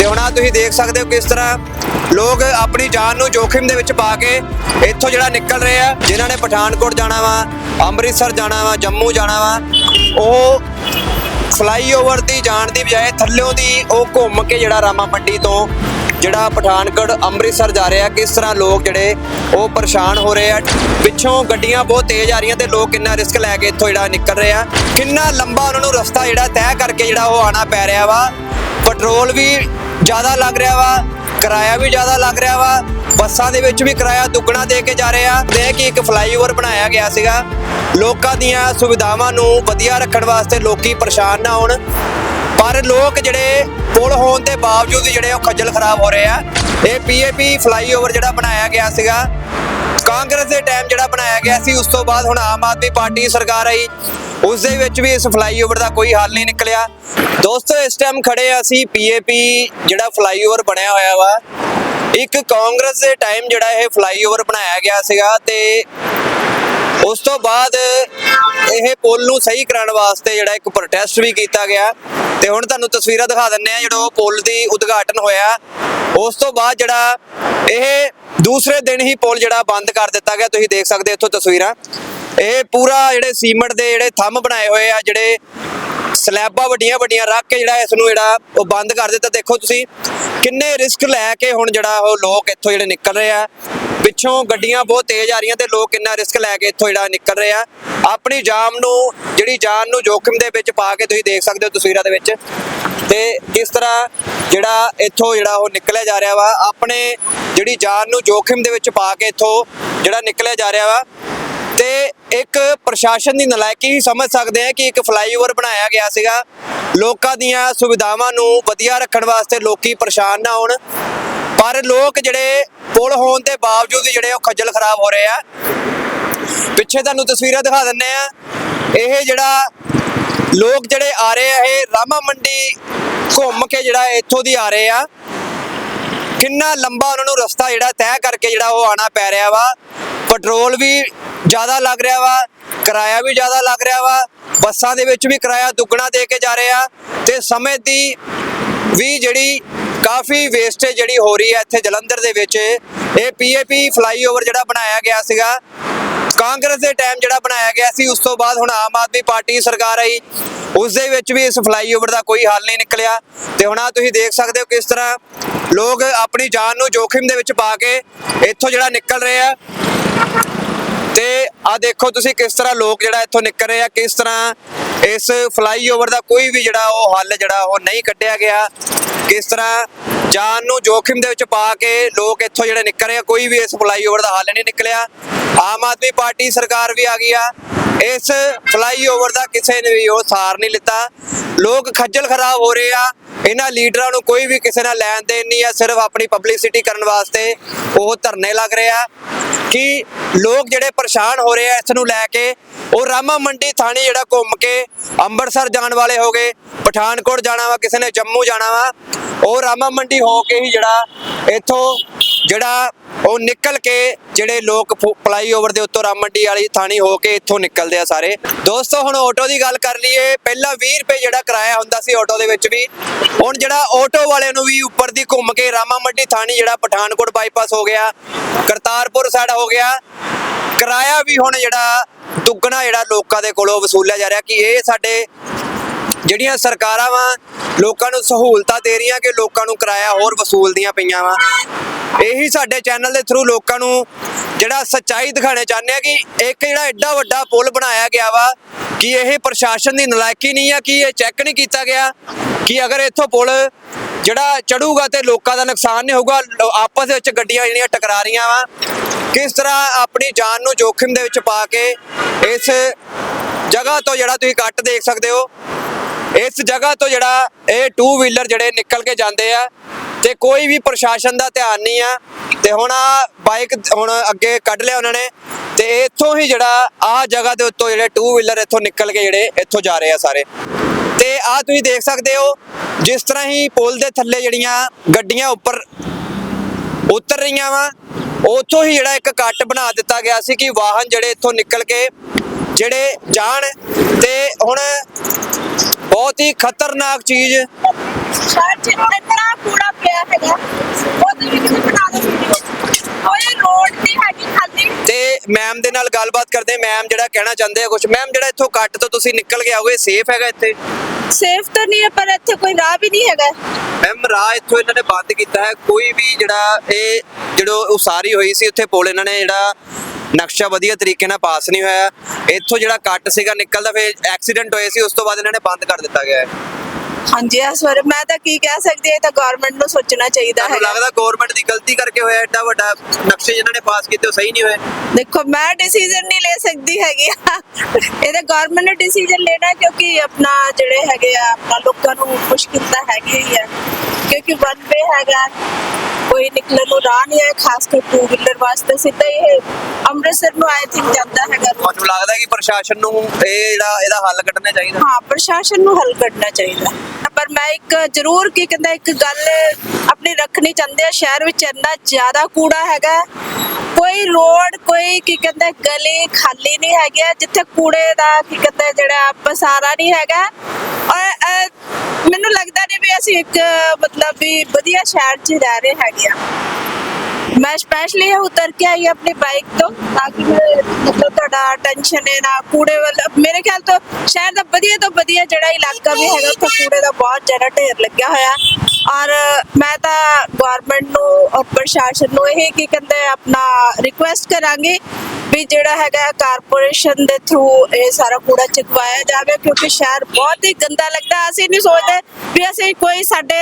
ਤੇ ਹੁਣ ਆ ਤੁਸੀਂ ਦੇਖ ਸਕਦੇ ਹੋ ਕਿਸ ਤਰ੍ਹਾਂ ਲੋਕ ਆਪਣੀ ਜਾਨ ਨੂੰ ਜੋਖਿਮ ਦੇ ਵਿੱਚ ਪਾ ਕੇ ਇੱਥੋਂ ਜਿਹੜਾ ਨਿਕਲ ਰਹੇ ਆ, ਜਿਨ੍ਹਾਂ ਨੇ ਪਠਾਨਕੋਟ ਜਾਣਾ ਵਾ, ਅੰਮ੍ਰਿਤਸਰ ਜਾਣਾ ਵਾ, ਜੰਮੂ ਜਾਣਾ ਵਾ, ਉਹ ਫਲਾਈਓਵਰ ਦੀ ਜਾਣ ਦੀ ਬਜਾਏ ਥੱਲਿਓਂ ਦੀ ਉਹ ਘੁੰਮ ਕੇ ਜਿਹੜਾ ਰਾਮਾ ਮੰਡੀ ਤੋਂ ਜਿਹੜਾ ਪਠਾਨਕੋਟ, ਅੰਮ੍ਰਿਤਸਰ ਜਾ ਰਿਹਾ ਕਿਸ ਤਰ੍ਹਾਂ ਲੋਕ ਜਿਹੜੇ ਉਹ ਪਰੇਸ਼ਾਨ ਹੋ ਰਹੇ ਆ। ਪਿੱਛੋਂ ਗੱਡੀਆਂ ਬਹੁਤ ਤੇਜ਼ ਆ ਰਹੀਆਂ ਤੇ ਲੋਕ ਕਿੰਨਾ ਰਿਸਕ ਲੈ ਕੇ ਇੱਥੋਂ ਜਿਹੜਾ ਨਿਕਲ ਰਹੇ ਆ। ਕਿੰਨਾ ਲੰਬਾ ਉਹਨਾਂ ਨੂੰ ਰਸਤਾ ਜਿਹੜਾ ਤੈਅ ਕਰਕੇ ਜਿਹੜਾ ਉਹ ਆਣਾ ਪੈ ਰਿਹਾ ਵਾ। ਪੈਟਰੋਲ ਵੀ ਜ਼ਿਆਦਾ ਲੱਗ ਰਿਹਾ ਵਾ, ਕਿਰਾਇਆ ਵੀ ਜ਼ਿਆਦਾ ਲੱਗ ਰਿਹਾ ਵਾ, ਬੱਸਾਂ ਦੇ ਵਿੱਚ ਵੀ ਕਿਰਾਇਆ ਦੁੱਗਣਾ ਦੇ ਕੇ ਜਾ ਰਹੇ ਆ। ਤੇ ਕਿ ਇੱਕ ਫਲਾਈਓਵਰ ਬਣਾਇਆ ਗਿਆ ਸੀਗਾ। ਲੋਕਾਂ ਦੀਆਂ ਸੁਵਿਧਾਵਾਂ ਨੂੰ ਵਧੀਆ ਰੱਖਣ ਵਾਸਤੇ ਲੋਕੀ ਪਰੇਸ਼ਾਨ ਨਾ ਹੋਣ। ਪਰ ਲੋਕ ਜਿਹੜੇ ਪੁਲ ਹੋਣ ਦੇ ਬਾਵਜੂਦ ਜਿਹੜੇ ਉਹ ਖੱਜਲ ਖਰਾਬ ਹੋ ਰਹੇ ਆ। ਇਹ ਪੀਏਪੀ ਫਲਾਈਓਵਰ ਜਿਹੜਾ ਬਣਾਇਆ ਗਿਆ ਸੀਗਾ। ਕਾਂਗਰਸ ਦੇ ਟਾਈਮ ਜਿਹੜਾ ਬਣਾਇਆ ਗਿਆ ਸੀ, ਉਸ ਤੋਂ ਬਾਅਦ ਹੁਣ ਆਮ ਆਦਮੀ ਪਾਰਟੀ ਦੀ ਸਰਕਾਰ ਆਈ। ਉਸ ਦੇ ਵਿੱਚ ਵੀ ਇਸ ਫਲਾਈਓਵਰ ਦਾ ਕੋਈ ਹੱਲ ਨਹੀਂ ਨਿਕਲਿਆ। ਦੋਸਤੋ, ਇਸ ਟਾਈਮ ਖੜੇ ਆ ਅਸੀਂ ਪੀਏਪੀ ਜਿਹੜਾ ਫਲਾਈਓਵਰ ਬਣਿਆ ਹੋਇਆ ਵਾ। ਇੱਕ ਕਾਂਗਰਸ ਦੇ ਟਾਈਮ ਜਿਹੜਾ ਇਹ ਫਲਾਈਓਵਰ ਬਣਾਇਆ ਗਿਆ ਸੀਗਾ ਤੇ ਉਸ ਤੋਂ ਬਾਅਦ ਇਹ ਪੁਲ ਨੂੰ ਸਹੀ ਕਰਾਉਣ ਵਾਸਤੇ ਜਿਹੜਾ ਇੱਕ ਪ੍ਰੋਟੈਸਟ ਵੀ ਕੀਤਾ ਗਿਆ। ਤੇ ਹੁਣ ਤੁਹਾਨੂੰ ਤਸਵੀਰਾਂ ਦਿਖਾ ਦਿੰਨੇ ਆ ਜਿਹੜਾ ਉਹ ਪੁਲ ਦੀ ਉਦਘਾਟਨ ਹੋਇਆ। ਉਸ ਤੋਂ ਬਾਅਦ ਜਿਹੜਾ ਇਹ ਦੂਸਰੇ ਦਿਨ ਹੀ ਪੁਲ ਜਿਹੜਾ ਬੰਦ ਕਰ ਦਿੱਤਾ ਗਿਆ। ਤੁਸੀਂ ਦੇਖ ਸਕਦੇ ਹੋ ਇੱਥੋਂ ਤਸਵੀਰਾਂ। ਇਹ ਪੂਰਾ ਜਿਹੜੇ ਸੀਮੈਂਟ ਦੇ ਜਿਹੜੇ ਥੰਮ ਬਣਾਏ ਹੋਏ ਆ, ਜਿਹੜੇ ਸਲੈਬਾਂ ਵੱਡੀਆਂ ਵੱਡੀਆਂ ਰੱਖ ਕੇ ਜਿਹੜਾ ਇਸ ਨੂੰ ਜਿਹੜਾ ਉਹ ਬੰਦ ਕਰ ਦਿੱਤਾ। ਦੇਖੋ ਤੁਸੀਂ ਕਿੰਨੇ ਰਿਸਕ ਲੈ ਕੇ ਹੁਣ ਜਿਹੜਾ ਉਹ ਲੋਕ ਇੱਥੋਂ ਜਿਹੜੇ ਨਿਕਲ ਰਹੇ ਆ। ਪਿੱਛੋਂ ਗੱਡੀਆਂ ਬਹੁਤ ਤੇਜ਼ ਆ ਰਹੀਆਂ ਤੇ ਲੋਕ ਕਿੰਨਾ ਰਿਸਕ ਲੈ ਕੇ ਇੱਥੋਂ ਜਿਹੜਾ ਨਿਕਲ ਰਹੇ ਆ। ਆਪਣੀ ਜਾਮ ਨੂੰ, ਜਿਹੜੀ ਜਾਨ ਨੂੰ ਜੋਖਿਮ ਦੇ ਵਿੱਚ ਪਾ ਕੇ ਤੁਸੀਂ ਦੇਖ ਸਕਦੇ ਹੋ ਤਸਵੀਰਾਂ ਦੇ ਵਿੱਚ। ਤੇ ਕਿਸ ਤਰ੍ਹਾਂ ਜਿਹੜਾ ਇੱਥੋਂ ਜਿਹੜਾ ਉਹ ਨਿਕਲਿਆ ਜਾ ਰਿਹਾ ਵਾ, ਆਪਣੇ ਜਿਹੜੀ ਜਾਨ ਨੂੰ ਜੋਖਿਮ ਦੇ ਵਿੱਚ ਪਾ ਕੇ ਇੱਥੋਂ ਜਿਹੜਾ ਨਿਕਲਿਆ ਜਾ ਰਿਹਾ ਵਾ। ਤੇ ਇੱਕ ਪ੍ਰਸ਼ਾਸਨ ਦੀ ਨਲਾਇਕੀ ਹੀ ਸਮਝ ਸਕਦੇ ਆ ਕਿ ਇੱਕ ਫਲਾਈਓਵਰ ਬਣਾਇਆ ਗਿਆ ਸੀਗਾ। ਲੋਕਾਂ ਦੀਆਂ ਸੁਵਿਧਾਵਾਂ ਨੂੰ ਵਧੀਆ ਰੱਖਣ ਵਾਸਤੇ ਲੋਕੀ ਪਰੇਸ਼ਾਨ ਨਾ ਹੋਣ। ਪਰ ਲੋਕ ਜਿਹੜੇ ਪੁਲ ਹੋਣ ਦੇ ਬਾਵਜੂਦ ਜਿਹੜੇ ਉਹ ਖੱਜਲ ਖਰਾਬ ਹੋ ਰਹੇ ਆ। ਪਿੱਛੇ ਤੁਹਾਨੂੰ ਤਸਵੀਰਾਂ ਦਿਖਾ ਦਿੰਨੇ ਆ। ਇਹ ਜਿਹੜਾ ਲੋਕ ਜਿਹੜੇ ਆ ਰਹੇ ਆ, ਇਹ ਰਾਮਾ ਮੰਡੀ ਘੁੰਮ ਕੇ ਜਿਹੜਾ ਇੱਥੋਂ ਦੀ ਆ ਰਹੇ ਆ। ਕਿੰਨਾ ਲੰਬਾ ਉਹਨਾਂ ਨੂੰ ਰਸਤਾ ਜਿਹੜਾ ਤੈਅ ਕਰਕੇ ਜਿਹੜਾ ਉਹ ਆਣਾ ਪੈ ਰਿਹਾ ਵਾ। ਪੈਟਰੋਲ ਵੀ ਜ਼ਿਆਦਾ ਲੱਗ ਰਿਹਾ ਵਾ, ਕਿਰਾਇਆ ਵੀ ਜ਼ਿਆਦਾ ਲੱਗ ਰਿਹਾ ਵਾ। ਬੱਸਾਂ ਦੇ ਵਿੱਚ ਵੀ ਕਿਰਾਇਆ ਦੁੱਗਣਾ ਦੇ ਕੇ ਜਾ ਰਹੇ ਆ। ਤੇ ਸਮੇਂ ਦੀ ਵੀ ਜਿਹੜੀ ਕਾਫੀ ਵੇਸਟੇਜ ਜਿਹੜੀ ਹੋ ਰਹੀ ਹੈ ਇੱਥੇ ਜਲੰਧਰ ਦੇ ਵਿੱਚ। ਇਹ ਪੀਏਪੀ ਫਲਾਈਓਵਰ ਜਿਹੜਾ ਬਣਾਇਆ ਗਿਆ ਸੀਗਾ। ਕਾਂਗਰਸ ਦੇ ਟਾਈਮ ਜਿਹੜਾ ਬਣਾਇਆ ਗਿਆ ਸੀ, ਉਸ ਤੋਂ ਬਾਅਦ ਹੁਣ ਆਮ ਆਦਮੀ ਪਾਰਟੀ ਦੀ ਸਰਕਾਰ ਆਈ। ਉਸ ਦੇ ਵਿੱਚ ਵੀ ਇਸ ਫਲਾਈਓਵਰ ਦਾ ਕੋਈ ਹੱਲ ਨਹੀਂ ਨਿਕਲਿਆ। ਤੇ ਹੁਣ ਆ ਤੁਸੀਂ ਦੇਖ ਸਕਦੇ ਹੋ ਕਿਸ ਤਰ੍ਹਾਂ ਲੋਕ ਆਪਣੀ ਜਾਨ ਨੂੰ ਜੋਖਿਮ ਦੇ ਵਿੱਚ ਪਾ ਕੇ ਇੱਥੋਂ ਜਿਹੜਾ ਨਿਕਲ ਰਹੇ ਆ। ਤੇ ਆ ਦੇਖੋ ਤੁਸੀਂ ਕਿਸ ਤਰ੍ਹਾਂ ਲੋਕ ਜਿਹੜਾ ਇੱਥੋਂ ਨਿਕਲ ਰਹੇ ਆ, ਕਿਸ ਤਰ੍ਹਾਂ ਇਸ ਫਲਾਈਓਵਰ ਦਾ ਕੋਈ ਵੀ ਜਿਹੜਾ ਉਹ ਹੱਲ ਜਿਹੜਾ ਉਹ ਨਹੀਂ ਕੱਢਿਆ ਗਿਆ। ਕਿਸ ਤਰ੍ਹਾਂ ਜਾਨ ਨੂੰ ਜੋਖਿਮ ਦੇ ਵਿੱਚ ਪਾ ਕੇ ਲੋਕ ਇੱਥੋਂ ਜਿਹੜੇ ਨਿਕਲ ਰਹੇ ਆ, ਕੋਈ ਵੀ ਇਸ ਫਲਾਈਓਵਰ ਦਾ ਹੱਲ ਨਹੀਂ ਨਿਕਲਿਆ। ਆਮ ਆਦਮੀ ਪਾਰਟੀ ਸਰਕਾਰ ਵੀ ਆ ਗਈ ਆ। ਇਸ ਫਲਾਈਓਵਰ ਦਾ ਕਿਸੇ ਨੇ ਵੀ ਉਹ ਸਾਰ ਨਹੀਂ ਲਿੱਤਾ। ਲੋਕ ਖੱਜਲ ਖਰਾਬ ਹੋ ਰਹੇ ਆ। ਇਹਨਾਂ ਲੀਡਰਾਂ ਨੂੰ ਕੋਈ ਵੀ ਕਿਸੇ ਨਾਲ ਲੈਣ ਦੇਣ ਨਹੀਂ ਆ, ਸਿਰਫ ਆਪਣੀ ਪਬਲਿਸਿਟੀ ਕਰਨ ਵਾਸਤੇ ਉਹ ਧਰਨੇ ਲੱਗ ਰਹੇ ਆ। ਕਿ ਲੋਕ ਜਿਹੜੇ ਪਰੇਸ਼ਾਨ ਹੋ ਰਹੇ ਆ ਇਸ ਨੂੰ ਲੈ ਕੇ, ਉਹ ਰਾਮਾ ਮੰਡੀ ਥਾਣੀ ਜਿਹੜਾ ਘੁੰਮ ਕੇ ਅੰਮ੍ਰਿਤਸਰ ਜਾਣ ਵਾਲੇ ਹੋ ਗਏ, ਪਠਾਨਕੋਟ ਜਾਣਾ ਵਾ, ਕਿਸੇ ਨੇ ਜੰਮੂ ਜਾਣਾ ਵਾ। ਉਹ ਰਾਮਾ ਮੰਡੀ ਹੋ ਕੇ ਹੀ ਜਿਹੜਾ ਇੱਥੋਂ ਜਿਹੜਾ ਉਹ ਨਿਕਲ ਕੇ ਜਿਹੜੇ ਲੋਕ ਫਲਾਈਓਵਰ ਦੇ ਉੱਤੋਂ ਰਾਮ ਮੰਡੀ ਵਾਲੀ ਥਾਣੀ ਹੋ ਕੇ ਇੱਥੋਂ ਨਿਕਲਦੇ ਆ ਸਾਰੇ। ਦੋਸਤੋ, ਹੁਣ ਆਟੋ ਦੀ ਗੱਲ ਕਰ ਲਈਏ, ਪਹਿਲਾਂ 20 ਰੁਪਏ ਜਿਹੜਾ ਕਿਰਾਇਆ ਹੁੰਦਾ ਸੀ ਆਟੋ ਦੇ ਵਿੱਚ ਵੀ, ਹੁਣ ਜਿਹੜਾ ਆਟੋ ਵਾਲੇ ਨੂੰ ਵੀ ਉੱਪਰ ਦੀ ਘੁੰਮ ਕੇ ਰਾਮਾ ਮੰਡੀ ਥਾਣੀ ਜਿਹੜਾ ਪਠਾਨਕੋਟ ਬਾਈਪਾਸ ਹੋ ਗਿਆ, ਕਰਤਾਰਪੁਰ ਸਾਡਾ ਹੋ ਗਿਆ, ਕਿਰਾਇਆ ਵੀ ਹੁਣ ਜਿਹੜਾ ਦੁੱਗਣਾ ਜਿਹੜਾ ਲੋਕਾਂ ਦੇ ਕੋਲੋਂ ਵਸੂਲਿਆ ਜਾ ਰਿਹਾ ਕਿ ਇਹ ਸਾਡੇ ਜਿਹੜੀਆਂ ਸਰਕਾਰਾਂ ਵਾ, ਲੋਕਾਂ ਨੂੰ ਸਹੂਲਤਾਂ ਦੇ ਰਹੀਆਂ ਕਿ ਲੋਕਾਂ ਨੂੰ ਕਿਰਾਇਆ ਹੋਰ ਵਸੂਲਦੀਆਂ ਪਈਆਂ ਵਾ। ਇਹੀ ਸਾਡੇ ਚੈਨਲ ਦੇ ਥਰੂ ਲੋਕਾਂ ਨੂੰ ਜਿਹੜਾ ਸੱਚਾਈ ਦਿਖਾਣੇ ਚਾਹੁੰਦੇ ਆ ਕਿ ਇੱਕ ਜਿਹੜਾ ਐਡਾ ਵੱਡਾ ਪੁਲ ਬਣਾਇਆ ਗਿਆ ਵਾ, ਕਿ ਇਹ ਪ੍ਰਸ਼ਾਸਨ ਦੀ ਨਲਾਇਕੀ ਨਹੀਂ ਆ, ਕਿ ਇਹ ਚੈੱਕ ਨਹੀਂ ਕੀਤਾ ਗਿਆ, ਕਿ ਅਗਰ ਇੱਥੋਂ ਪੁਲ ਜਿਹੜਾ ਚੜੂਗਾ ਤੇ ਲੋਕਾਂ ਦਾ ਨੁਕਸਾਨ ਨਹੀਂ ਹੋਊਗਾ, ਲੋ- ਆਪਸ ਵਿੱਚ ਗੱਡੀਆਂ ਜਿਹੜੀਆਂ ਟਕਰਾ ਰਹੀਆਂ ਵਾ, ਕਿਸ ਤਰ੍ਹਾਂ ਆਪਣੀ ਜਾਨ ਨੂੰ ਜੋਖਿਮ ਦੇ ਵਿੱਚ ਪਾ ਕੇ ਇਸ ਜਗ੍ਹਾ ਤੋਂ ਜਿਹੜਾ ਤੁਸੀਂ ਕੱਟ ਦੇਖ ਸਕਦੇ ਹੋ ਇਸ ਜਗ੍ਹਾ ਤੋਂ ਜਿਹੜਾ ਇਹ ਟੂ ਵੀਲਰ ਜਿਹੜੇ ਨਿਕਲ ਕੇ ਜਾਂਦੇ ਆ, ਤੇ ਕੋਈ ਵੀ ਪ੍ਰਸ਼ਾਸਨ ਦਾ ਧਿਆਨ ਨਹੀਂ ਆ, ਤੇ ਹੁਣ ਆ ਬਾਈਕ ਹੁਣ ਅੱਗੇ ਕੱਢ ਲਿਆ ਉਹਨਾਂ ਨੇ, ਤੇ ਇੱਥੋਂ ਹੀ ਜਿਹੜਾ ਆ ਜਗ੍ਹਾ ਦੇ ਉੱਤੋਂ ਜਿਹੜੇ ਟੂ ਵੀਲਰ ਇੱਥੋਂ ਨਿਕਲ ਕੇ ਜਿਹੜੇ ਇੱਥੋਂ ਜਾ ਰਹੇ ਆ ਸਾਰੇ। ਤੇ ਆ ਤੁਸੀਂ ਦੇਖ ਸਕਦੇ ਹੋ, ਜਿਸ ਤਰ੍ਹਾਂ ਹੀ ਪੁਲ ਦੇ ਥੱਲੇ ਜਿਹੜੀਆਂ ਗੱਡੀਆਂ ਉੱਪਰ ਉਤਰ ਰਹੀਆਂ ਵਾ, ਉੱਥੋਂ ਹੀ ਜਿਹੜਾ ਇੱਕ ਕੱਟ ਬਣਾ ਦਿੱਤਾ ਗਿਆ ਸੀ ਕਿ ਵਾਹਨ ਜਿਹੜੇ ਇੱਥੋਂ ਨਿਕਲ ਕੇ ਜਿਹੜੇ ਜਾਣ ਤੇ ਹੁਣ ਬਹੁਤ ਹੀ ਖਤਰਨਾਕ ਚੀਜ਼ ਤੇ ਮੈਮ ਦੇ ਨਾਲ ਗੱਲਬਾਤ ਕਰਦੇ ਮੈਮ ਜਿਹੜਾ ਕਹਿਣਾ ਚਾਹੁੰਦੇ ਆ ਕੁਝ ਮੈਮ ਜਿਹੜਾ ਇੱਥੋਂ ਕੱਟ ਤੋਂ ਤੁਸੀਂ ਨਿਕਲ ਕੇ ਆਓਗੇ ਸੇਫ ਹੈਗਾ ਇੱਥੇ? ਸੇਫ ਤਾਂ ਨਹੀਂ ਹੈ ਪਰ ਇੱਥੇ ਕੋਈ ਰਾਹ ਵੀ ਨਹੀਂ ਹੈਗਾ। ਮੈਮ ਰਾਹ ਇੱਥੋਂ ਇਹਨਾਂ ਨੇ ਬੰਦ ਕੀਤਾ ਹੈ। ਕੋਈ ਵੀ ਜਿਹੜਾ ਇਹ ਜਿਹੜੋ ਉਸਾਰੀ ਹੋਈ ਸੀ ਉੱਥੇ ਪੁਲ ਇਹਨਾਂ ਨੇ ਜਿਹੜਾ ਨਕਸ਼ਾ ਵਧੀਆ ਤਰੀਕੇ ਨਾਲ ਪਾਸ ਨਹੀਂ ਹੋਇਆ। ਇੱਥੋਂ ਜਿਹੜਾ ਕੱਟ ਸੀਗਾ ਨਿਕਲਦਾ ਫਿਰ ਐਕਸੀਡੈਂਟ ਹੋਏ ਸੀ ਉਸ ਤੋਂ ਬਾਅਦ ਇਹਨਾਂ ਨੇ ਬੰਦ ਕਰ ਦਿੱਤਾ ਗਿਆ। ਹੈ ਹਾਂਜੀ ਇਸ ਬਾਰੇ ਮੈਂ ਤਾਂ ਕੀ ਕਹਿ ਸਕਦੀ ਹਾਂ ਇਹ ਤਾਂ ਗਵਰਨਮੈਂਟ ਨੂੰ ਸੋਚਣਾ ਚਾਹੀਦਾ ਤੁਹਾਨੂੰ ਹੈ ਲੱਗਦਾ ਗਵਰਨਮੈਂਟ ਦੀ ਗਲਤੀ ਕਰਕੇ ਹੋਇਆ ਐਡਾ ਵੱਡਾ ਨਕਸ਼ੇ ਜਿਹਨਾਂ ਨੇ ਪਾਸ ਕੀਤੇ ਉਹ ਸਹੀ ਨਹੀਂ ਹੋਏ? ਦੇਖੋ ਮੈਂ ਡਿਸੀਜਨ ਨਹੀਂ ਲੈ ਸਕਦੀ ਹੈਗੀ। ਆ। ਇਹ ਤਾਂ ਗਵਰਨਮੈਂਟ ਨੇ ਡਿਸੀਜਨ ਲੈਣਾ ਕਿਉਂਕਿ ਆਪਣਾ ਜਿਹੜੇ ਹੈਗੇ ਆ ਆਪਣਾ ਲੋਕਾਂ ਨੂੰ ਮੁਸ਼ਕਿਲ ਤਾਂ ਹੈਗੀ ਹੀ ਹੈ ਕਿਉਂਕਿ ਵਨ ਵੇ ਹੈਗਾ। ਕੋਈ ਨਿਕਲਣ ਨੂੰ ਰਾਹ ਨਹੀਂ ਹੈ ਖਾਸ ਕਰ ਟੂ ਵੀਲਰ ਵਾਸਤੇ। ਸਿੱਧਾ ਇਹ ਅੰਮ੍ਰਿਤਸਰ ਨੂੰ ਆਈ ਥਿੰਕ ਜਾਂਦਾ ਹੈਗਾ। ਤੁਹਾਨੂੰ ਲੱਗਦਾ ਕਿ ਪ੍ਰਸ਼ਾਸਨ ਨੂੰ ਇਹ ਜਿਹੜਾ ਇਹਦਾ ਹੱਲ ਕੱਢਣਾ ਚਾਹੀਦਾ। ਹਾਂ ਪ੍ਰਸ਼ਾਸਨ ਨੂੰ ਹੱਲ ਕੱਢਣਾ ਚਾਹੀਦਾ। ਪਰ ਮੈਂ ਇੱਕ ਜ਼ਰੂਰ ਕੀ ਕਹਿੰਦਾ ਇੱਕ ਗੱਲ ਆਪਣੀ ਰੱਖਣੀ ਚਾਹੁੰਦੇ ਆ ਸ਼ਹਿਰ ਵਿੱਚ ਇੰਨਾ ਜ਼ਿਆਦਾ ਕੂੜਾ ਹੈਗਾ। ਕੋਈ ਰੋਡ ਕੋਈ ਕੀ ਕਹਿੰਦਾ ਗਲੀ ਖਾਲੀ ਨਹੀਂ ਹੈਗੀ। ਜਿੱਥੇ ਕੂੜੇ ਦਾ ਕੀ ਕਹਿੰਦਾ ਜਿਹੜਾ ਪਸਾਰਾ ਨਹੀਂ ਹੈਗਾ। ਮੈਨੂੰ ਲੱਗਦਾ ਨਹੀਂ ਵੀ ਅਸੀਂ ਇੱਕ, ਮਤਲਬ ਵੀ ਵਧੀਆ ਸ਼ਹਿਰ 'ਚ ਰਹਿ ਰਹੇ ਹੈਗੇ ਆ। ਮੈਂ ਸਪੈਸ਼ਲੀ ਉਤਰ ਕੇ ਆਈ ਆਪਣੀ ਬਾਈਕ ਤੋਂ, ਤਾਂ ਕਿ ਮੈਂ, ਮਤਲਬ ਤੁਹਾਡਾ ਟੈਨਸ਼ਨ ਹੈ ਨਾ ਕੂੜੇ ਵੱਲ, ਮੇਰੇ ਖਿਆਲ ਤੋਂ ਸ਼ਹਿਰ ਦਾ ਵਧੀਆ ਤੋਂ ਵਧੀਆ ਜਿਹੜਾ ਇਲਾਕਾ ਵੀ ਹੈਗਾ, ਉੱਥੇ ਕੂੜੇ ਦਾ ਬਹੁਤ ਜ਼ਿਆਦਾ ਢੇਰ ਲੱਗਿਆ ਹੋਇਆ। ਔਰ ਮੈਂ ਤਾਂ ਗਵਰਨਮੈਂਟ ਨੂੰ ਔਰ ਪ੍ਰਸ਼ਾਸਨ ਨੂੰ ਇਹ ਕੀ ਕਹਿੰਦੇ ਆਪਣਾ ਰਿਕੁਐਸਟ ਕਰਾਂਗੇ ਵੀ ਜਿਹੜਾ ਹੈਗਾ ਕਾਰਪੋਰੇਸ਼ਨ ਦੇ ਥਰੂ ਇਹ ਸਾਰਾ ਕੂੜਾ ਚੁਕਵਾਇਆ ਜਾਵੇ, ਕਿਉਂਕਿ ਸ਼ਹਿਰ ਬਹੁਤ ਹੀ ਗੰਦਾ ਲੱਗਦਾ। ਅਸੀਂ ਨਹੀਂ ਸੋਚਦੇ ਵੀ ਅਸੀਂ ਕੋਈ ਸਾਡੇ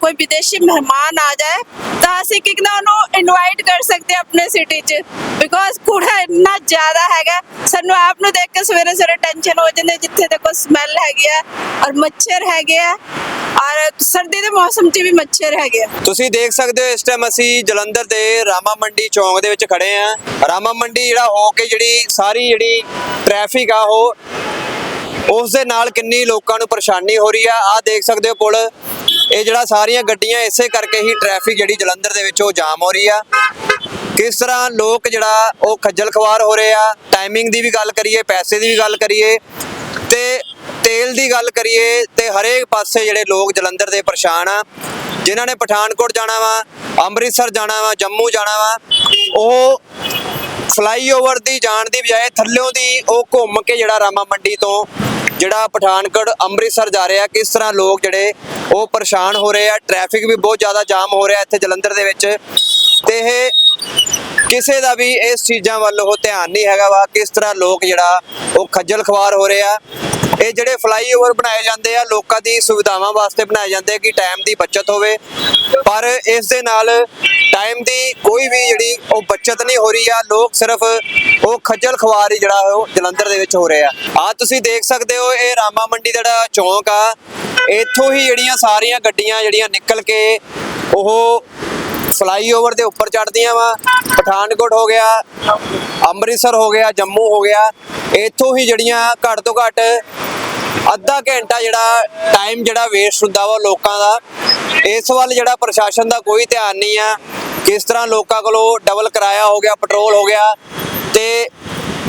ਕੋਈ ਵਿਦੇਸ਼ੀ ਮਹਿਮਾਨ ਆ ਜਾਏ, ਤਾਂ ਅਸੀਂ ਕਿ ਉਹਨੂੰ ਇਨਵਾਈਟ ਕਰ ਸਕਦੇ ਆਪਣੇ ਸਿਟੀ 'ਚ? ਬਿਕੋਜ਼ ਕੂੜਾ ਇੰਨਾ ਜ਼ਿਆਦਾ ਹੈਗਾ, ਸਾਨੂੰ ਆਪ ਨੂੰ ਦੇਖ ਕੇ ਸਵੇਰੇ ਸਵੇਰੇ ਟੈਨਸ਼ਨ ਹੋ ਜਾਂਦੀ ਜਿੱਥੇ ਦੇਖੋ ਸਮੈਲ ਹੈਗੀ ਆ ਔਰ ਮੱਛਰ ਹੈਗੇ ਆ। ਔਰ ਸਰਦੀ ਦੇ ਮੌਸਮ 'ਚ ਵੀ ਮੱਛਰ ਹੈਗੇ ਆ। ਤੁਸੀਂ ਦੇਖ ਸਕਦੇ ਹੋ ਇਸ ਟਾਈਮ ਅਸੀਂ ਜਲੰਧਰ ਦੇ ਰਾਮਾ ਮੰਡੀ ਚੌਂਕ ਦੇ ਵਿੱਚ ਖੜੇ ਆ ਰਾਮਾ ਮੰਡੀ ਜਿਹੜਾ ਹੋ ਕੇ ਜਿਹੜੀ ਸਾਰੀ ਜਿਹੜੀ ਟ੍ਰੈਫਿਕ ਆ ਉਹ ਉਸ ਦੇ ਨਾਲ ਕਿੰਨੀ ਲੋਕਾਂ ਨੂੰ ਪਰੇਸ਼ਾਨੀ ਹੋ ਰਹੀ ਆ। ਆ ਦੇਖ ਸਕਦੇ ਹੋ ਪੁਲ, ਇਹ ਜਿਹੜਾ ਸਾਰੀਆਂ ਗੱਡੀਆਂ ਇਸੇ ਕਰਕੇ ਹੀ ਟ੍ਰੈਫਿਕ ਜਿਹੜੀ ਜਲੰਧਰ ਦੇ ਵਿੱਚ ਉਹ ਜਾਮ ਹੋ ਰਹੀ ਆ। ਕਿਸ ਤਰ੍ਹਾਂ ਲੋਕ ਜਿਹੜਾ ਉਹ ਖੱਜਲ ਖਵਾਰ ਹੋ ਰਹੇ ਆ ਟਾਈਮਿੰਗ ਦੀ ਵੀ ਗੱਲ ਕਰੀਏ, ਪੈਸੇ ਦੀ ਵੀ ਗੱਲ ਕਰੀਏ, ਤੇ ਤੇਲ ਦੀ ਗੱਲ ਕਰੀਏ, ਤੇ ਹਰੇਕ ਪਾਸੇ ਜਿਹੜੇ ਲੋਕ ਜਲੰਧਰ ਦੇ ਪਰੇਸ਼ਾਨ ਆ। ਜਿਨ੍ਹਾਂ ਨੇ ਪਠਾਨਕੋਟ ਜਾਣਾ ਵਾ, ਅੰਮ੍ਰਿਤਸਰ ਜਾਣਾ ਵਾ, ਜੰਮੂ ਜਾਣਾ ਵਾ, ਉਹ ਫਲਾਈਓਵਰ ਦੀ ਜਾਣ ਦੀ ਬਜਾਏ ਥੱਲਿਓਂ ਦੀ ਉਹ ਘੁੰਮ ਕੇ ਜਿਹੜਾ ਰਾਮਾ ਮੰਡੀ ਤੋਂ ਜਿਹੜਾ ਪਠਾਨਕੋਟ, ਅੰਮ੍ਰਿਤਸਰ ਜਾ ਰਿਹਾ, ਕਿਸ ਤਰ੍ਹਾਂ ਲੋਕ ਜਿਹੜੇ ਉਹ ਪਰੇਸ਼ਾਨ ਹੋ ਰਹੇ ਆ ਟ੍ਰੈਫਿਕ ਵੀ ਬਹੁਤ ਜ਼ਿਆਦਾ ਜਾਮ ਹੋ ਰਿਹਾ ਇੱਥੇ ਜਲੰਧਰ ਦੇ ਵਿੱਚ। ਤੇ ਇਹ ਕਿਸੇ ਦਾ ਵੀ ਇਸ ਚੀਜ਼ਾਂ ਵੱਲ ਉਹ ਧਿਆਨ ਨਹੀਂ ਹੈਗਾ ਵਾ, ਕਿਸ ਤਰ੍ਹਾਂ ਲੋਕ ਜਿਹੜਾ ਉਹ ਖੱਜਲ ਖਵਾਰ ਹੋ ਰਹੇ ਆ। ਇਹ ਜਿਹੜੇ ਫਲਾਈਓਵਰ ਬਣਾਏ ਜਾਂਦੇ ਆ, ਲੋਕਾਂ ਦੀ ਸੁਵਿਧਾਵਾਂ ਵਾਸਤੇ ਬਣਾਏ ਜਾਂਦੇ ਆ ਕਿ ਟਾਈਮ ਦੀ ਬਚਤ ਹੋਵੇ। ਪਰ ਇਸ ਦੇ ਨਾਲ ਟਾਈਮ ਦੀ ਕੋਈ ਵੀ ਜਿਹੜੀ ਉਹ ਬਚਤ ਨਹੀਂ ਹੋ ਰਹੀ ਆ, ਲੋਕ ਸਿਰਫ ਉਹ ਖੱਜਲ ਖਵਾਰ ਹੀ ਜਿਹੜਾ ਉਹ ਜਲੰਧਰ ਦੇ ਵਿੱਚ ਹੋ ਰਿਹਾ ਆ। ਤੁਸੀਂ ਦੇਖ ਸਕਦੇ ਹੋ, ਇਹ ਰਾਮਾ ਮੰਡੀ ਦਾ ਜਿਹੜਾ ਚੌਂਕ ਆ, ਇੱਥੋਂ ਹੀ ਜਿਹੜੀਆਂ ਸਾਰੀਆਂ ਗੱਡੀਆਂ ਜਿਹੜੀਆਂ ਨਿਕਲ ਕੇ ਉਹ ਫਲਾਈਓਵਰ ਦੇ ਉੱਪਰ ਚੜਦੀਆਂ ਵਾ। ਪਠਾਨਕੋਟ ਹੋ ਗਿਆ, ਅੰਮ੍ਰਿਤਸਰ ਹੋ ਗਿਆ, ਜੰਮੂ ਹੋ ਗਿਆ। ਇੱਥੋਂ ਹੀ ਜਿਹੜੀਆਂ ਘੱਟ ਤੋਂ ਘੱਟ ਅੱਧਾ ਘੰਟਾ ਜਿਹੜਾ ਟਾਈਮ ਜਿਹੜਾ ਵੇਸਟ ਹੁੰਦਾ ਵਾ ਲੋਕਾਂ ਦਾ, ਇਸ ਵੱਲ ਜਿਹੜਾ ਪ੍ਰਸ਼ਾਸਨ ਦਾ ਕੋਈ ਧਿਆਨ ਨਹੀਂ ਆ। ਕਿਸ ਤਰ੍ਹਾਂ ਲੋਕਾਂ ਕੋਲੋਂ ਡਬਲ ਕਿਰਾਇਆ ਹੋ ਗਿਆ ਪੈਟਰੋਲ ਹੋ ਗਿਆ। ਤੇ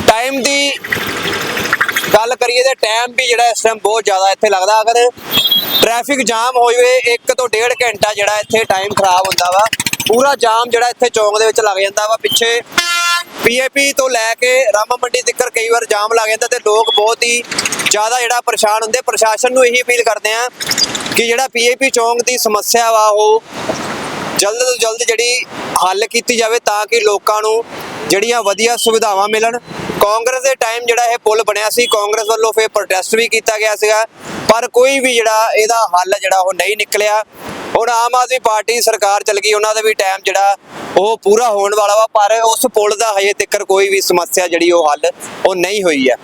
ਟਾਈਮ ਦੀ ਗੱਲ ਕਰੀਏ ਤੇ ਟਾਈਮ ਵੀ ਜਿਹੜਾ ਇਸ ਟਾਈਮ ਬਹੁਤ ਜ਼ਿਆਦਾ ਇੱਥੇ ਲੱਗਦਾ। ਅਗਰ ਟ੍ਰੈਫਿਕ ਜਾਮ ਹੋ ਜਾਵੇ 1 ਤੋਂ 1.5 ਘੰਟਾ ਜਿਹੜਾ ਇੱਥੇ ਟਾਈਮ ਖਰਾਬ ਹੁੰਦਾ ਵਾ, ਪੂਰਾ ਜਾਮ ਜਿਹੜਾ ਇੱਥੇ ਚੌਂਕ ਦੇ ਵਿੱਚ ਲੱਗ ਜਾਂਦਾ ਵਾ। ਪਿੱਛੇ ਪੀਏਪੀ ਤੋਂ ਲੈ ਕੇ ਰਾਮਾ ਮੰਡੀ ਤੱਕ ਕਈ ਵਾਰ ਜਾਮ ਲੱਗ ਜਾਂਦਾ ਤੇ ਲੋਕ ਬਹੁਤ ਹੀ ਜ਼ਿਆਦਾ ਜਿਹੜਾ ਪਰੇਸ਼ਾਨ ਹੁੰਦੇ। ਪ੍ਰਸ਼ਾਸਨ ਨੂੰ ਇਹੀ ਅਪੀਲ ਕਰਦੇ ਆ ਕਿ ਜਿਹੜਾ ਪੀਏਪੀ ਚੌਂਕ ਦੀ ਸਮੱਸਿਆ ਵਾ, ਉਹ ਜਲਦ ਤੋਂ ਜਲਦ ਜਿਹੜੀ ਹੱਲ ਕੀਤੀ ਜਾਵੇ ਤਾਂ ਕਿ ਲੋਕਾਂ ਨੂੰ ਜਿਹੜੀਆਂ ਵਧੀਆ ਸੁਵਿਧਾਵਾਂ ਮਿਲਣ। ਕਾਂਗਰਸ ਦੇ ਟਾਈਮ ਜਿਹੜਾ ਇਹ ਪੁਲ ਬਣਿਆ ਸੀ, ਕਾਂਗਰਸ ਵੱਲੋਂ ਫਿਰ ਪ੍ਰੋਟੈਸਟ ਵੀ ਕੀਤਾ ਗਿਆ ਸੀਗਾ, ਪਰ ਕੋਈ ਵੀ ਜਿਹੜਾ ਇਹਦਾ ਹੱਲ ਜਿਹੜਾ ਉਹ ਨਹੀਂ ਨਿਕਲਿਆ। ਹੁਣ ਆਮ ਆਦਮੀ ਪਾਰਟੀ ਸਰਕਾਰ ਚੱਲ ਗਈ, ਉਹਨਾਂ ਦਾ ਵੀ ਟਾਈਮ ਜਿਹੜਾ ਉਹ ਪੂਰਾ ਹੋਣ ਵਾਲਾ ਵਾ, ਪਰ ਉਸ ਪੁਲ ਦਾ ਹਜੇ ਤੱਕ ਕੋਈ ਵੀ ਸਮੱਸਿਆ ਜਿਹੜੀ ਉਹ ਹੱਲ ਉਹ ਨਹੀਂ ਹੋਈ ਆ